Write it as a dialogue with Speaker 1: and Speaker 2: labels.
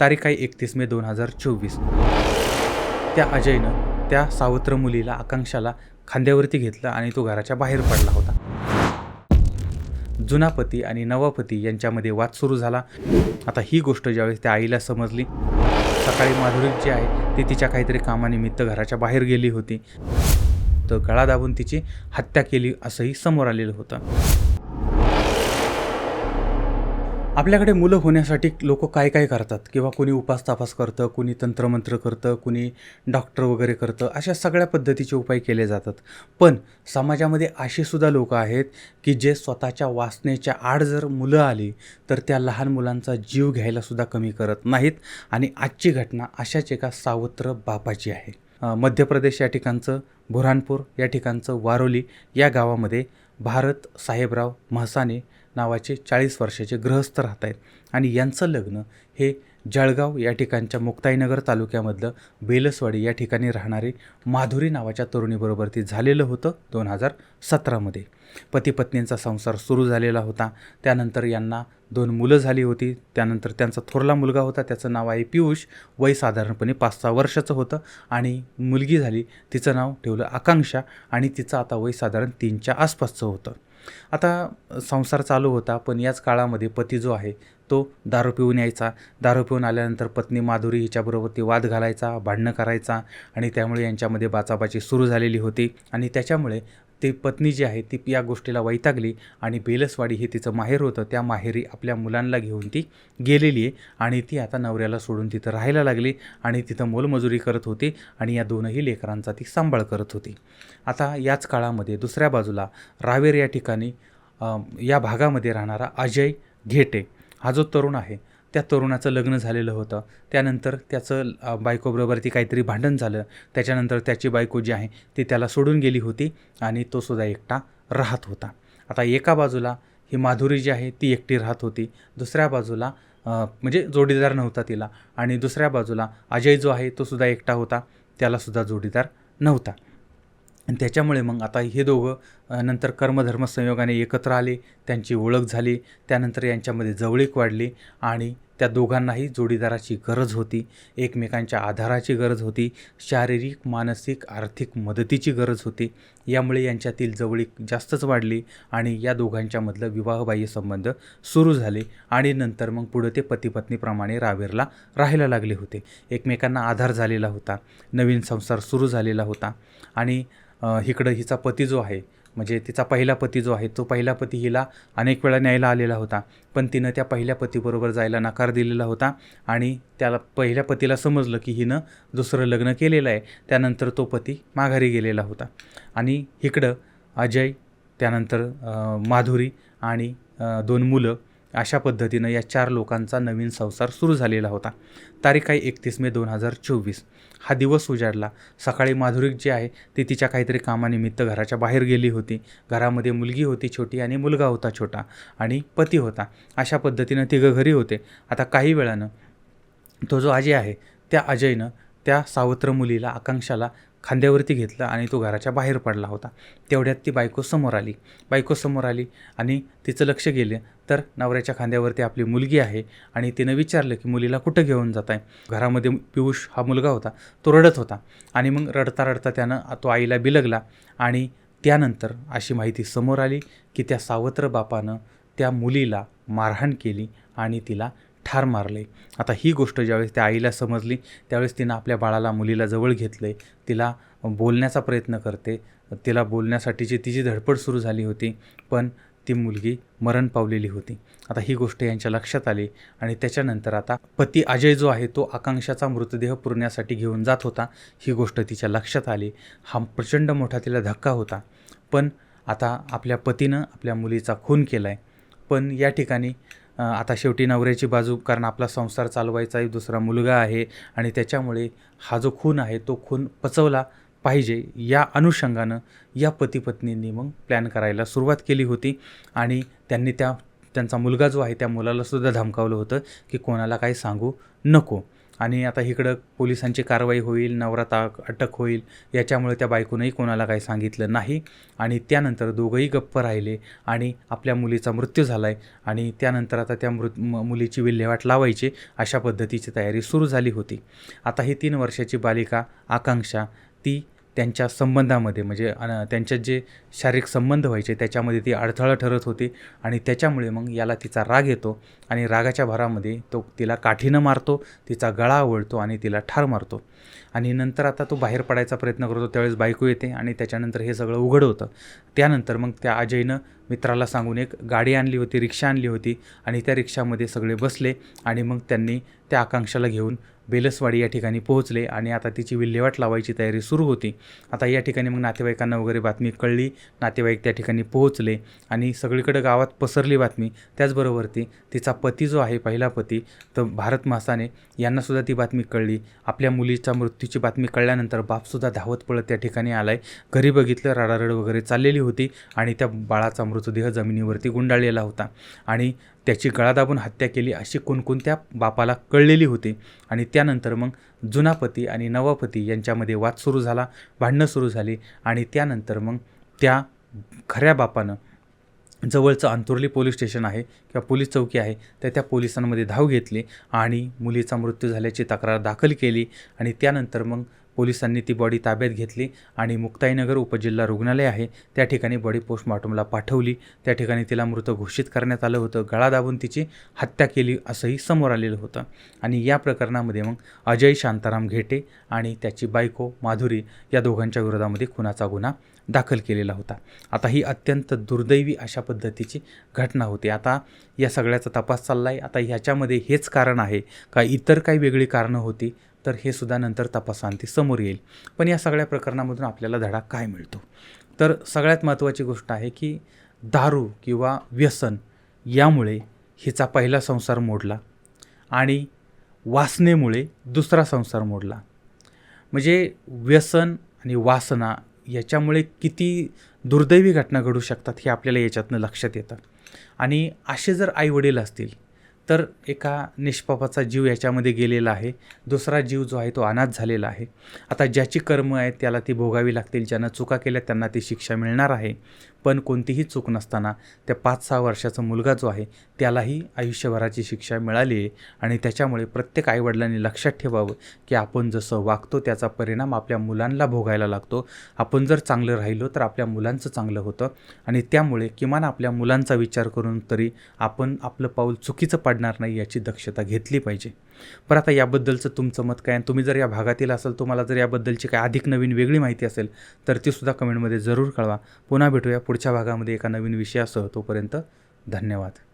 Speaker 1: तारीख आहे एकतीस मे दोन हजार चोवीस. त्या अजयनं त्या सावत्र मुलीला आकांक्षाला खांद्यावरती घेतलं आणि तो घराच्या बाहेर पडला होता. जुना पती आणि नवा पती यांच्यामध्ये वाद सुरू झाला. आता ही गोष्ट ज्यावेळेस त्या आईला समजली सकाळी माधुरी जी आहे ती तिच्या काहीतरी कामानिमित्त घराच्या बाहेर गेली होती. तर गळा दाबून तिची हत्या केली असंही समोर आलेलं होतं. आपल्याकडे मुलं होण्यासाठी लोक काय काय करतात? किंवा कोणी उपास तपास करतं कोणी तंत्रमंत्र करतं कोणी डॉक्टर वगैरे करतं अशा सगळ्या पद्धतीचे उपाय केले जातात. पण समाजामध्ये असेसुद्धा सुद्धा लोक आहेत की जे स्वतःच्या वासनेच्या आड जर मुलं आली तर त्या लहान मुलांचा जीव घ्यायलासुद्धा कमी करत नाहीत. आणि आजची घटना अशाच एका सावत्र बापाची आहे. मध्य प्रदेश या ठिकाणचं बुऱ्हाणपूर या ठिकाणचं वारोली या गावामध्ये भारत साहेबराव म्हसाने नावाचे चाळीस वर्षाचे गृहस्थ राहत आहेत आणि यांचं लग्न हे जळगाव या ठिकाणच्या मुक्ताईनगर तालुक्यामधलं बेलसवाडी या ठिकाणी राहणारी माधुरी नावाच्या तरुणीबरोबर ती झालेलं होतं दोन हजार सतरामध्ये. पती पत्नींचा संसार सुरू झालेला होता. त्यानंतर यांना दोन मुलं झाली होती. त्यानंतर त्यांचा थोरला मुलगा होता. त्याचं नाव आहे पियुष. वय साधारणपणे पाच सहा वर्षाचं होतं. आणि मुलगी झाली. तिचं नाव ठेवलं आकांक्षा. आणि तिचं आता वय साधारण तीनच्या आसपासचं होतं. आता संसार चालू होता पण याच काळामध्ये पती जो आहे तो दारू पिऊन यायचा. दारू पिऊन आल्यानंतर पत्नी माधुरी हिच्याबरोबर ती वाद घालायचा भांडणं करायचा आणि त्यामुळे यांच्यामध्ये बाचाबाची सुरू झालेली होती. आणि त्याच्यामुळे ती पत्नी जी आहे ती या गोष्टीला वैतागली आणि बेलसवाडी हे तिचं माहेर होतं. त्या माहेरी आपल्या मुलांना घेऊन ती गेलेली आहे आणि ती आता नवऱ्याला सोडून तिथं राहायला लागली आणि तिथं मोलमजुरी करत होती आणि या दोनही लेकरांचा ती सांभाळ करत होती. आता याच काळामध्ये दुसऱ्या बाजूला रावेर या ठिकाणी या भागामध्ये राहणारा अजय घेटे. हा जो तरुण आहे त्या तरुणाचं लग्न झालेलं होतं. त्यानंतर त्याचं बायकोबरोबर ती काहीतरी भांडण झालं. त्याच्यानंतर त्याची बायको जी आहे ती त्याला सोडून गेली होती आणि तो सुद्धा एकटा राहत होता. आता एका बाजूला ही माधुरी जी आहे ती एकटी राहत होती. दुसऱ्या बाजूला म्हणजे जोडीदार नव्हता तिला. आणि दुसऱ्या बाजूला अजय जो आहे तो सुद्धा एकटा होता. त्यालासुद्धा जोडीदार नव्हता. आणि त्याच्यामुळे मग आता हे दोघं नंतर कर्मधर्म संयोगाने एकत्र आले त्यांची ओळख झाली त्यानंतर यांच्यामध्ये जवळीक वाढली आणि त्या दोघांनाही जोडीदाराची गरज होती एकमेकांच्या आधाराची गरज होती शारीरिक मानसिक आर्थिक मदतीची गरज होती. यामुळे यांच्यातील जवळीक जास्तच वाढली आणि या दोघांच्यामधलं विवाहबाह्य संबंध सुरू झाले आणि नंतर मग पुढं ते पतीपत्नीप्रमाणे रावेरला राहायला लागले होते. एकमेकांना आधार झालेला होता नवीन संसार सुरू झालेला होता आणि इकडं हिचा पती जो आहे म्हणजे तिचा पहिला पती जो आहे तो पहिला पती हिला अनेक वेळा न्यायला आलेला होता. पण तिनं त्या पहिल्या पतीबरोबर जायला नकार दिलेला होता आणि त्याला पहिल्या पतीला समजलं की हिनं दुसरं लग्न केलेलं आहे. त्यानंतर तो पती माघारी गेलेला होता. आणि इकडं अजय त्यानंतर माधुरी आणि दोन मुलं अशा पद्धतीनं या चार लोकांचा नवीन संसार सुरू झालेला होता. तारीख आहे एकतीस मे दोन हजार चोवीस. हा दिवस उजाडला. सकाळी माधुरी जी आहे ती तिच्या काहीतरी कामानिमित्त घराच्या बाहेर गेली होती. घरामध्ये मुलगी होती छोटी आणि मुलगा होता छोटा आणि पती होता. अशा पद्धतीनं तिघं घरी होते. आता काही वेळानं तो जो अजय आहे त्या अजयनं त्या सावत्र मुलीला आकांक्षाला खांद्यावरती घेतलं आणि तो घराच्या बाहेर पडला होता. तेवढ्यात ती बायको समोर आली. बायको समोर आली आणि तिचं लक्ष गेलं. तर नवऱ्याच्या खांद्यावरती आपली मुलगी आहे आणि तिनं विचारलं की मुलीला कुठं घेऊन जात आहे घरामध्ये पियुष हा मुलगा होता. तो रडत होता. आणि मग रडता रडता त्यानं तो आईला बिलगला आणि त्यानंतर अशी माहिती समोर आली की त्या सावत्र बापानं त्या मुलीला मारहाण केली आणि तिला ठार मारले. आता ही गोष्ट ज्यावेळेस त्या आईला समजली त्यावेळेस तिनं आपल्या बाळाला मुलीला जवळ घेतले तिला बोलण्याचा प्रयत्न करते. तिला बोलण्यासाठीची तिची धडपड सुरू झाली होती पण ती मुलगी मरण पावलेली होती. आता ही गोष्ट यांच्या लक्षात आली आणि त्याच्यानंतर आता पती अजय जो आहे तो आकांक्षाचा मृतदेह पुरण्यासाठी घेऊन जात होता. ही गोष्ट तिच्या लक्षात आली. हा प्रचंड मोठा तिला धक्का होता. पण आता आपल्या पतीनं आपल्या मुलीचा खून केला आहे पण या ठिकाणी आता शेवटी नवऱ्याची बाजू कारण आपला संसार चालवायचा एक दुसरा मुलगा आहे आणि त्याच्यामुळे हा जो खून आहे तो खून पचवला पाहिजे या अनुषंगानं या पतीपत्नींनी मग प्लॅन करायला सुरुवात केली होती. आणि त्यांनी त्या त्यांचा मुलगा जो आहे त्या मुलालासुद्धा धमकावलं होतं की कोणाला काही सांगू नको. आणि आता इकडं पोलिसांची कारवाई होईल नवराता अटक होईल याच्यामुळे त्या बायकोनंही कोणाला काही सांगितलं नाही. आणि त्यानंतर दोघंही गप्प राहिले आणि आपल्या मुलीचा मृत्यू झाला आहे आणि त्यानंतर आता त्या मृत मुलीची विल्हेवाट लावायची अशा पद्धतीची तयारी सुरू झाली होती. आता ही तीन वर्षाची बालिका आकांक्षा ती त्यांच्या संबंधामध्ये म्हणजे त्यांच्यात जे शारीरिक संबंध व्हायचे त्याच्यामध्ये ती अडथळा ठरत होती आणि त्याच्यामुळे मग याला तिचा राग येतो आणि रागाच्या भरामध्ये तो तिला काठीनं मारतो तिचा गळा आवळतो आणि तिला ठार मारतो. आणि नंतर आता तो बाहेर पडायचा प्रयत्न करतो त्यावेळेस बायको येते आणि त्याच्यानंतर हे सगळं उघड होतं. त्यानंतर मग त्या अजयनं मित्राला सांगून एक गाडी आणली होती रिक्षा आणली होती आणि त्या रिक्षामध्ये सगळे बसले आणि मग त्यांनी त्या आकांक्षाला घेऊन बेलसवाडी या ठिकाणी पोहोचले आणि आता तिची विल्हेवाट लावायची तयारी सुरू होती. आता या ठिकाणी मग नातेवाईकांना वगैरे बातमी कळली. नातेवाईक त्या ठिकाणी पोहोचले आणि सगळीकडे गावात पसरली बातमी. त्याचबरोबर ती तिचा पती जो आहे पहिला पती तर भारत मासाने यांनासुद्धा ती बातमी कळली. आपल्या मुलीच्या मृत्यूची बातमी कळल्यानंतर बापसुद्धा धावत पळत त्या ठिकाणी आला आहे घरी बघितलं राडारड वगैरे चाललेली होती आणि त्या बाळाचा मृतदेह जमिनीवरती गुंडाळलेला होता. आणि त्याची गळा दाबून हत्या केली अशी कोणकोणत्या बापाला कळलेली होती. आणि त्यानंतर मग जुना पती आणि नवा पती यांच्यामध्ये वाद सुरू झाला भांडणं सुरू झाली आणि त्यानंतर मग त्या खऱ्या बापानं जवळचं अंतुर्ली पोलीस स्टेशन आहे किंवा पोलीस चौकी आहे तर त्या पोलिसांमध्ये धाव घेतली आणि मुलीचा मृत्यू झाल्याची तक्रार दाखल केली आणि त्यानंतर मग पोलिसांनी ती बॉडी ताब्यात घेतली आणि मुक्ताईनगर उपजिल्हा रुग्णालय आहे. त्या ठिकाणी बॉडी पोस्टमॉर्टमला पाठवली. त्या ठिकाणी तिला मृत घोषित करण्यात आलं होतं. गळा दाबून तिची हत्या केली असंही समोर आलेलं होतं. आणि या प्रकरणामध्ये मग अजय शांताराम घेटे आणि त्याची बायको माधुरी या दोघांच्या विरोधामध्ये खुनाचा गुन्हा दाखल केलेला होता. आता ही अत्यंत दुर्दैवी अशा पद्धतीची घटना होती. आता या सगळ्याचा तपास चालला आहे आता ह्याच्यामध्ये हेच कारण आहे का? इतर काही वेगळी कारणं होती तर हे सुद्धा नंतर तपासांती समोर येईल. पण या सगळ्या प्रकरणामधून आपल्याला धडा काय मिळतो? तर सगळ्यात महत्त्वाची गोष्ट आहे की दारू किंवा व्यसन यामुळे हिचा पहिला संसार मोडला आणि वासनेमुळे दुसरा संसार मोडला. म्हणजे व्यसन आणि वासना याच्यामुळे किती दुर्दैवी घटना घडू शकतात हे आपल्याला याच्यातनं लक्षात येतं. आणि असे जर आईवडील असतील तर एका निष्पापाचा जीव याच्यामध्ये गेलेला आहे. दुसरा जीव जो आहे तो अनाथ झालेला आहे. आता ज्याची कर्म आहेत त्याला ती भोगावी लागतील ज्यानं चुका केल्या त्यांना ती शिक्षा मिळणार आहे. पण कोणतीही चूक नसताना त्या पाच सहा वर्षाचा मुलगा जो आहे त्यालाही आयुष्यभराची शिक्षा मिळाली आहे आणि त्याच्यामुळे प्रत्येक आईवडिलांनी लक्षात ठेवावं की आपण जसं वागतो त्याचा परिणाम आपल्या मुलांना भोगायला लागतो. आपण जर चांगलं राहिलो तर आपल्या मुलांचं चांगलं होतं आणि त्यामुळे किमान आपल्या मुलांचा विचार करून तरी आपण आपलं पाऊल चुकीचं पाडणार नाही याची दक्षता घेतली पाहिजे. पर आता याबद्दलचं तुमचं मत काय? आणि तुम्ही जर या भागातील असाल तुम्हाला जर याबद्दलची काय अधिक नवीन वेगळी माहिती असेल तर ती सुद्धा कमेंटमध्ये जरूर कळवा. पुन्हा भेटूया पुढच्या भागामध्ये एका नवीन विषयासह. तोपर्यंत धन्यवाद.